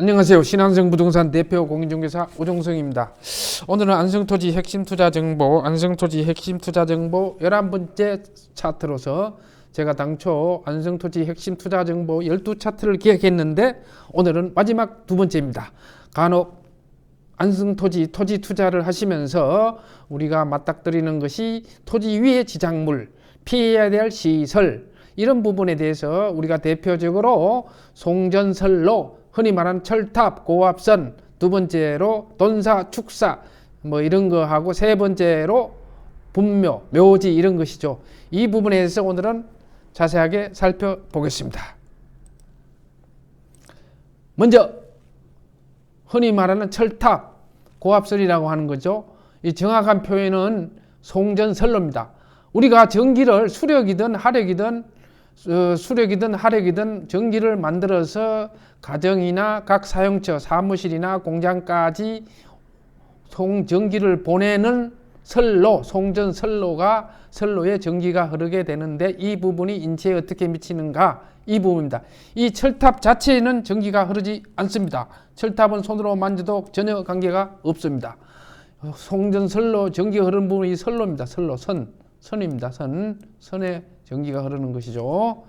안녕하세요. 신한성 부동산 대표 공인중개사 오종성입니다. 오늘은 안성토지 핵심 투자 정보, 안성토지 핵심 투자 정보 11번째 차트로서 제가 당초 안성토지 핵심 투자 정보 12차트를 기획했는데 오늘은 마지막 두 번째입니다. 간혹 안성토지 토지 투자를 하시면서 우리가 맞닥뜨리는 것이 토지 위의 지작물, 피해야 될 시설 이런 부분에 대해서 우리가 대표적으로 송전설로 흔히 말하는 철탑, 고압선, 두 번째로 돈사, 축사 뭐 이런 거 하고 세 번째로 분묘, 묘지 이런 것이죠. 이 부분에 대해서 오늘은 자세하게 살펴보겠습니다. 먼저 흔히 말하는 철탑, 고압선이라고 하는 거죠. 이 정확한 표현은 송전선로입니다. 우리가 전기를 수력이든 하력이든 어, 수력이든 하력이든 전기를 만들어서 가정이나 각 사용처, 사무실이나 공장까지 송 전기를 보내는 선로, 송전 선로가 선로에 전기가 흐르게 되는데 이 부분이 인체에 어떻게 미치는가 이 부분입니다. 이 철탑 자체에는 전기가 흐르지 않습니다. 철탑은 손으로 만져도 전혀 관계가 없습니다. 송전 선로 전기가 흐르는 부분이 선로입니다. 선로 선 선입니다. 선 선에 전기가 흐르는 것이죠.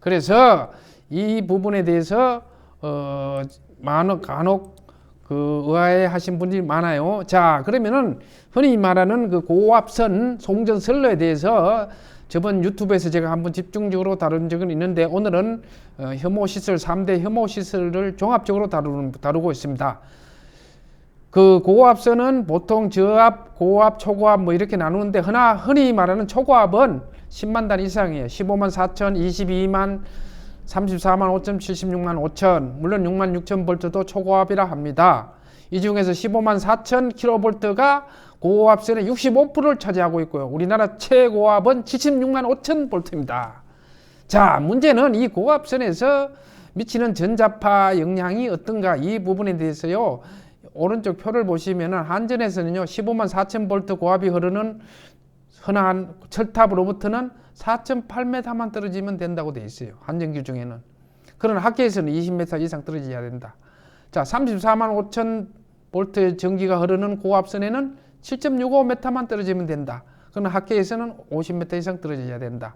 그래서 이 부분에 대해서 어, 많은 간혹 그 의아해 하신 분들이 많아요. 자, 그러면은 흔히 말하는 그 고압선 송전 선로에 대해서 저번 유튜브에서 제가 한번 집중적으로 다룬 적은 있는데 오늘은 어, 혐오 시설 3대 혐오 시설을 종합적으로 다루는, 다루고 있습니다. 그 고압선은 보통 저압, 고압, 초고압 뭐 이렇게 나누는데 흔하, 흔히 말하는 초고압은 10만 단 이상이에요. 15만 4천, 22만, 34만 5천, 76만 5천. 물론 6만 6천 볼트도 초고압이라 합니다. 이 중에서 15만 4천 킬로볼트가 고압선의 65%를 차지하고 있고요. 우리나라 최고압은 76만 5천 볼트입니다. 자, 문제는 이 고압선에서 미치는 전자파 영향이 어떤가 이 부분에 대해서요. 오른쪽 표를 보시면은 한전에서는요 15만 4천 볼트 고압이 흐르는 흔한 철탑으로부터는 4.8m만 떨어지면 된다고 돼 있어요. 한전 규정에는. 그러나 학계에서는 20m 이상 떨어져야 된다. 자, 34만 5천 볼트 전기가 흐르는 고압선에는 7.65m만 떨어지면 된다. 그러나 학계에서는 50m 이상 떨어져야 된다.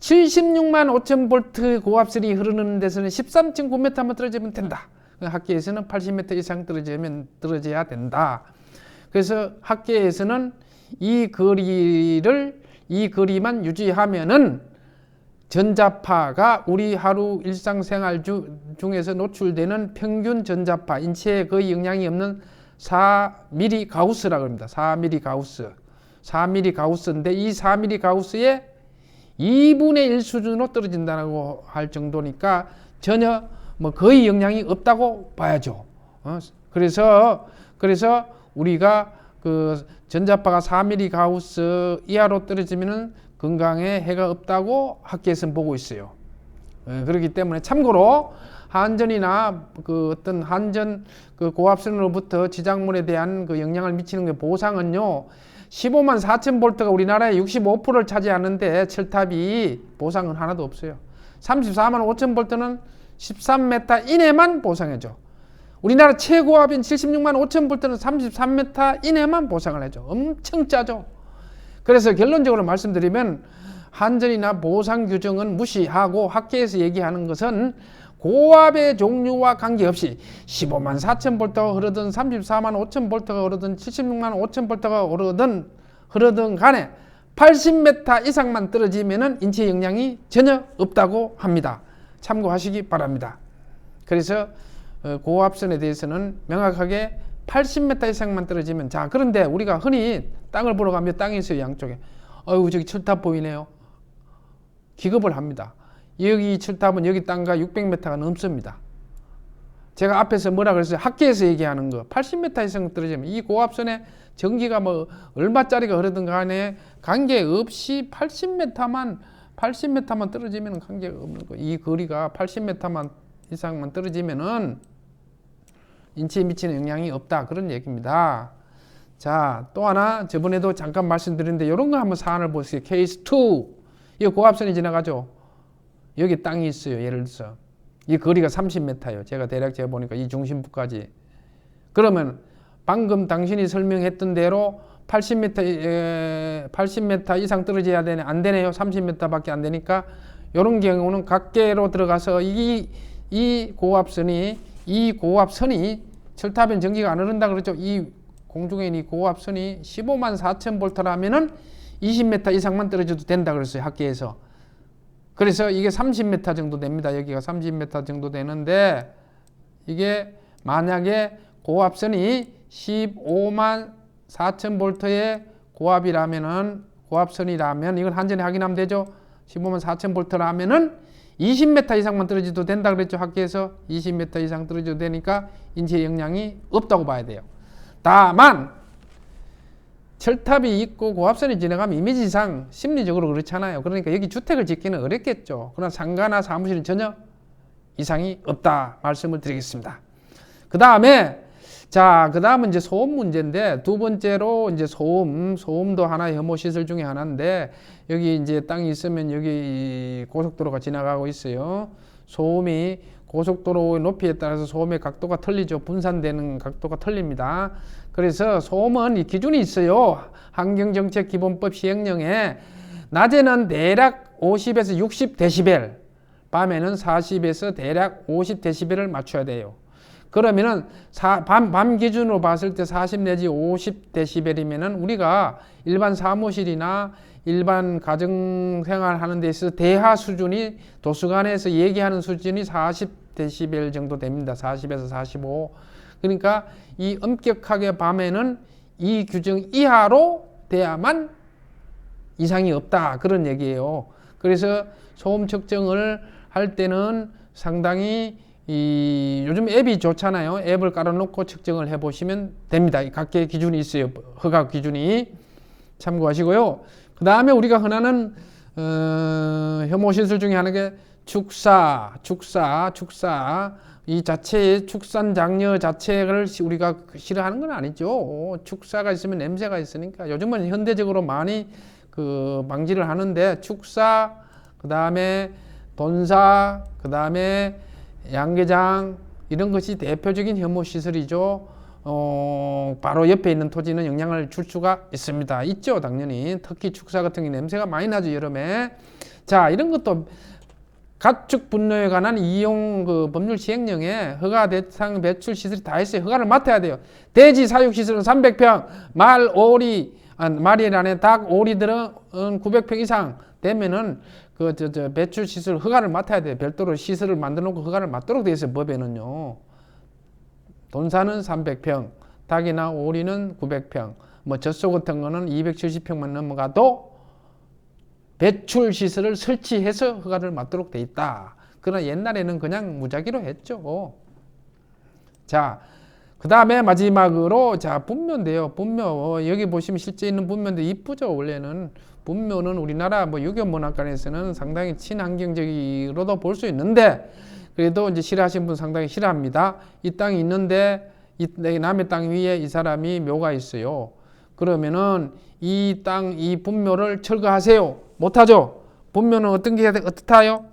76만 5천 볼트 고압선이 흐르는 데서는 13.9m만 떨어지면 된다. 학계에서는 80m 이상 떨어지면 떨어져야 된다. 그래서 학계에서는 이 거리를 이 거리만 유지하면은 전자파가 우리 하루 일상생활 주, 중에서 노출되는 평균 전자파 인체에 거의 영향이 없는 4mm 가우스라고 합니다. 4mm 가우스. 4mm 가우스인데 이 4mm 가우스의 2분의 1 수준으로 떨어진다고 할 정도니까 전혀 뭐 거의 영향이 없다고 봐야죠. 어? 그래서 그래서 우리가 그 전자파가 4mm 가우스 이하로 떨어지면은 건강에 해가 없다고 학계에서는 보고 있어요. 예, 그렇기 때문에 참고로 한전이나 그 어떤 한전 그 고압선으로부터 지작물에 대한 그 영향을 미치는 게 보상은요. 15만 4천 볼트가 우리나라의 65%를 차지하는데 철탑이 보상은 하나도 없어요. 34만 5천 볼트는 13m 이내만 보상해줘. 우리나라 최고압인 76만 5천 볼트는 33m 이내만 보상을 해줘. 엄청 짜죠. 그래서 결론적으로 말씀드리면 한전이나 보상 규정은 무시하고 학계에서 얘기하는 것은 고압의 종류와 관계없이 15만 4천 볼트가 흐르든 34만 5천 볼트가 흐르든 76만 5천 볼트가 흐르든 흐르든 간에 80m 이상만 떨어지면은 인체 영향이 전혀 없다고 합니다. 참고하시기 바랍니다. 그래서 어, 고압선에 대해서는 명확하게 80m 이상만 떨어지면 자 그런데 우리가 흔히 땅을 보러 가면 땅이 있어요 양쪽에. 어유 저기 철탑 보이네요. 기겁을 합니다. 여기 철탑은 여기 땅과 600m가 넘습니다. 제가 앞에서 뭐라 그랬어요? 학계에서 얘기하는 거. 80m 이상 떨어지면 이 고압선에 전기가 뭐 얼마짜리가 흐르든 간에 관계없이 80m만 80m만 떨어지면 관계없는 거. 이 거리가 80m만 이상만 떨어지면은 인체에 미치는 영향이 없다. 그런 얘기입니다. 자, 또 하나 저번에도 잠깐 말씀드렸는데 이런 거 한번 사안을 보세요. 케이스 2. 이 고압선이 지나가죠. 여기 땅이 있어요. 예를 들어서. 이 거리가 30m예요. 제가 대략 재어 보니까 이 중심부까지. 그러면 방금 당신이 설명했던 대로 80m 에, 80m 이상 떨어져야 되네. 안 되네요. 30m밖에 안 되니까 이런 경우는 각계로 들어가서 이, 이 고압선이 이 고압선이 철탑엔 전기가 안 흐른다 그랬죠. 이 공중에 있는 이 고압선이 15만 4천 볼트라면은 20m 이상만 떨어져도 된다 그랬어요. 학계에서. 그래서 이게 30m 정도 됩니다. 여기가 30m 정도 되는데 이게 만약에 고압선이 15만 4천 볼트의 고압이라면은 고압선이라면 이건 한전에 확인하면 되죠. 15만 4천 볼트라면은 20m 이상만 떨어져도 된다 그랬죠. 학교에서 20m 이상 떨어져도 되니까 인체 영향이 없다고 봐야 돼요. 다만 철탑이 있고 고압선이 지나가면 이미지상 심리적으로 그렇잖아요. 그러니까 여기 주택을 짓기는 어렵겠죠. 그러나 상가나 사무실은 전혀 이상이 없다 말씀을 드리겠습니다. 그 다음에 자, 그 다음은 이제 소음 문제인데 두 번째로 이제 소음, 소음도 하나의 혐오 시설 중에 하나인데 여기 이제 땅이 있으면 여기 고속도로가 지나가고 있어요. 소음이 고속도로의 높이에 따라서 소음의 각도가 틀리죠. 분산되는 각도가 틀립니다. 그래서 소음은 이 기준이 있어요. 환경정책기본법 시행령에 낮에는 대략 50에서 60 데시벨, 밤에는 40에서 대략 50 데시벨을 맞춰야 돼요. 그러면은 사, 밤, 밤 기준으로 봤을 때 40 내지 50 데시벨이면은 우리가 일반 사무실이나 일반 가정 생활 하는 데 있어서 대하 수준이 도서관에서 얘기하는 수준이 40 데시벨 정도 됩니다. 40에서 45. 그러니까 이 엄격하게 밤에는 이 규정 이하로 돼야만 이상이 없다. 그런 얘기예요. 그래서 소음 측정을 할 때는 상당히 이 요즘 앱이 좋잖아요. 앱을 깔아놓고 측정을 해보시면 됩니다. 각계 기준이 있어요. 허가 기준이 참고하시고요. 그 다음에 우리가 흔하는 어, 혐오 시술 중에 하나가 축사, 축사, 축사. 이 자체의 축산 장려 자체를 우리가 싫어하는 건 아니죠. 축사가 있으면 냄새가 있으니까 요즘은 현대적으로 많이 그 방지를 하는데 축사, 그 다음에 돈사, 그 다음에 양계장 이런 것이 대표적인 혐오 시설이죠. 어, 바로 옆에 있는 토지는 영향을 줄 수가 있습니다. 있죠, 당연히. 특히 축사 같은 게 냄새가 많이 나죠, 여름에. 자, 이런 것도 가축 분뇨에 관한 이용 그 법률 시행령에 허가 대상 배출 시설이 다 있어요. 허가를 맡아야 돼요. 돼지 사육 시설은 300평, 말, 오리, 아, 말이라네 닭, 오리들은 900평 이상 되면은 그 저 저 배출 시설 허가를 맡아야 돼요. 별도로 시설을 만들어 놓고 허가를 맡도록 되어 있어요. 법에는요. 돈사는 300평, 닭이나 오리는 900평, 뭐 젖소 같은 거는 270평만 넘어가도 배출 시설을 설치해서 허가를 맡도록 돼 있다. 그러나 옛날에는 그냥 무작위로 했죠. 자, 그 다음에 마지막으로 자 분묘인데요. 분묘 여기 보시면 실제 있는 분묘인데 이쁘죠. 원래는 분묘는 우리나라 뭐 유교 문화관에서는 상당히 친환경적으로도 볼 수 있는데 그래도 이제 싫어하시는 분 상당히 싫어합니다. 이 땅이 있는데 이 남의 땅 위에 이 사람이 묘가 있어요. 그러면은 이 땅 이 분묘를 철거하세요. 못하죠. 분묘는 어떤 게 어떻다요?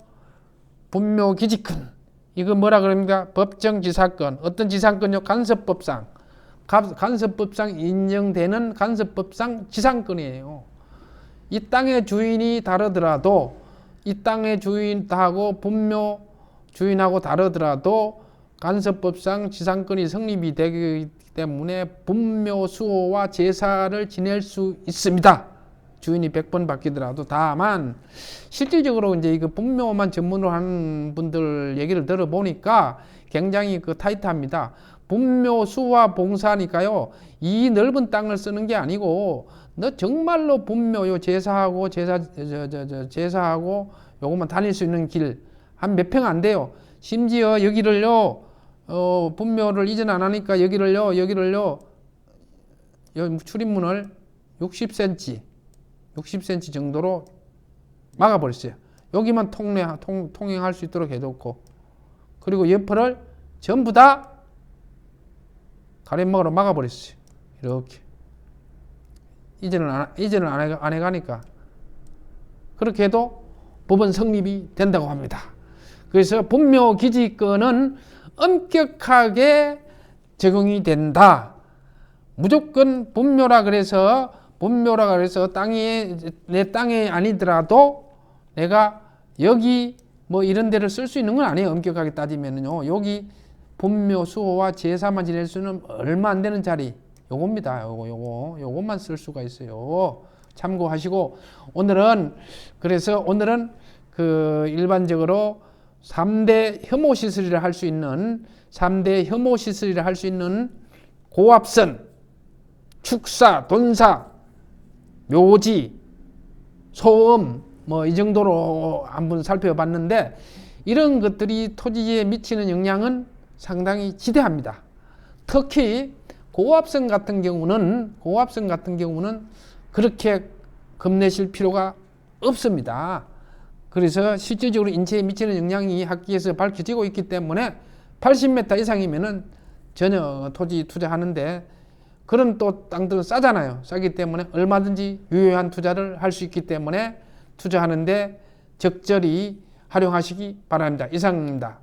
분묘 기지권. 이거 뭐라 그럽니까? 법정지사권. 어떤 지상권요? 간섭법상. 간섭법상 인정되는 간섭법상 지상권이에요. 이 땅의 주인이 다르더라도 이 땅의 주인하고 분묘 주인하고 다르더라도 간섭법상 지상권이 성립이 되기 때문에 분묘 수호와 제사를 지낼 수 있습니다. 주인이 100번 바뀌더라도 다만 실질적으로 이제 이거 분묘만 전문으로 하는 분들 얘기를 들어보니까 굉장히 그 타이트합니다. 분묘 수와 봉사니까요. 이 넓은 땅을 쓰는 게 아니고 너 정말로 분묘요 제사하고 제사 저, 저, 저, 제사하고 요것만 다닐 수 있는 길 한 몇 평 안 돼요. 심지어 여기를요 어, 분묘를 이전 안 하니까 여기를요 여기를요 여 출입문을 60cm 60cm 정도로 막아버렸어요. 여기만 통내, 통, 통행할 수 있도록 해뒀고 그리고 옆을 전부 다 가래먹으로 막아버렸어요. 이렇게 이전을 안, 이전을 안, 해, 안 해가니까 그렇게 해도 법은 성립이 된다고 합니다. 그래서 분묘 기지권은 엄격하게 적용이 된다. 무조건 분묘라 그래서 분묘라 그래서 땅이 내 땅이 아니더라도 내가 여기 뭐 이런 데를 쓸 수 있는 건 아니에요. 엄격하게 따지면은요. 여기 분묘 수호와 제사만 지낼 수는 얼마 안 되는 자리 요겁니다. 요거 요거 요것만 쓸 수가 있어요. 참고하시고 오늘은 그래서 오늘은 그 일반적으로 3대 혐오 시설이라 할 수 있는 3대 혐오 시설이라 할 수 있는 고압선, 축사, 돈사, 묘지, 소음 뭐 이 정도로 한번 살펴봤는데 이런 것들이 토지에 미치는 영향은 상당히 지대합니다. 특히 고압선 같은 경우는 고압선 같은 경우는 그렇게 겁내실 필요가 없습니다. 그래서 실질적으로 인체에 미치는 영향이 학기에서 밝혀지고 있기 때문에 80m 이상이면은 전혀 토지 투자하는데 그런 또 땅들은 싸잖아요. 싸기 때문에 얼마든지 유효한 투자를 할 수 있기 때문에 투자하는데 적절히 활용하시기 바랍니다. 이상입니다.